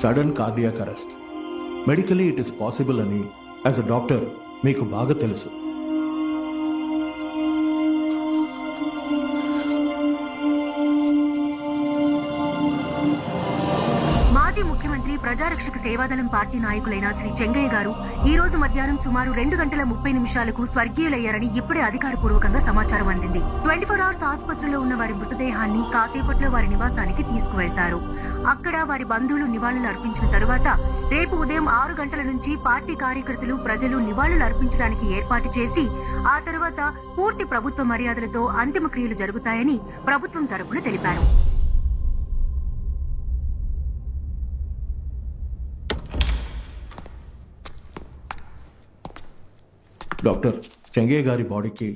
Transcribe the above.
Sudden cardiac arrest. Medically it is possible అని as a doctor మీకు బాగా తెలుసు. మాజీ ముఖ్యమంత్రి ప్రజారక్షక సేవాదళం పార్టీ నాయకులైన శ్రీ చెంగయ్య గారు ఈ రోజు మధ్యాహ్నం సుమారు రెండు గంటల ముప్పై నిమిషాలకు స్వర్గీయులయ్యారని ఇప్పుడే అధికారపూర్వకంగా సమాచారం అందింది. ట్వంటీ ఫోర్ అవర్స్ ఆసుపత్రిలో ఉన్న వారి మృతదేహాన్ని కాసేపట్లో వారి నివాసానికి తీసుకువెళ్తారు. అక్కడ వారి బంధువులు నివాళులు అర్పించిన తరువాత రేపు ఉదయం ఆరు గంటల నుంచి పార్టీ కార్యకర్తలు ప్రజలు నివాళులు అర్పించడానికి ఏర్పాటు చేసి ఆ తర్వాత పూర్తి ప్రభుత్వ మర్యాదలతో అంతిమ క్రియలు జరుగుతాయని ప్రభుత్వం తరపున తెలిపారు. డాక్టర్ చెంగయ్య గారి బాడీకి